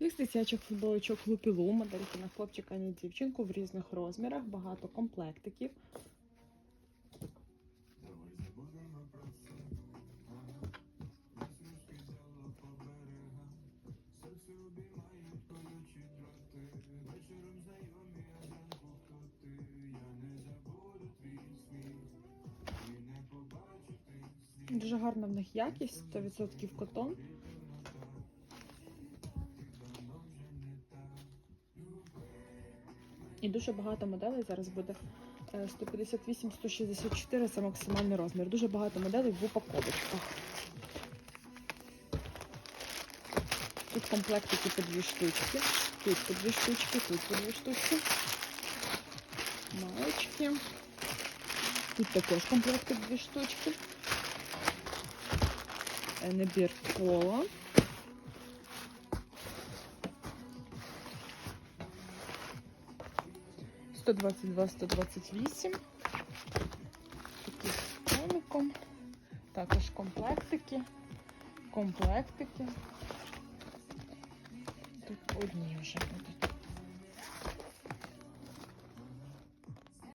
Мікс дитячих футболочок Лупілу, модельки на хлопчика і дівчинку в різних розмірах, багато комплектиків. Дуже гарна в них якість, 100% котон. І дуже багато моделей зараз буде. Е, 158-164 це максимальний розмір. Дуже багато моделей в упаковочках. Тут комплектики по дві штучки. Тут по дві штучки, тут по дві штучки. Маєчки. Тут також комплектик дві штучки. Е, Набір кола. Сто двадцять два, сто двадцять вісім. Такі з коником. Також комплектики. Комплектики. Тут одні вже будуть.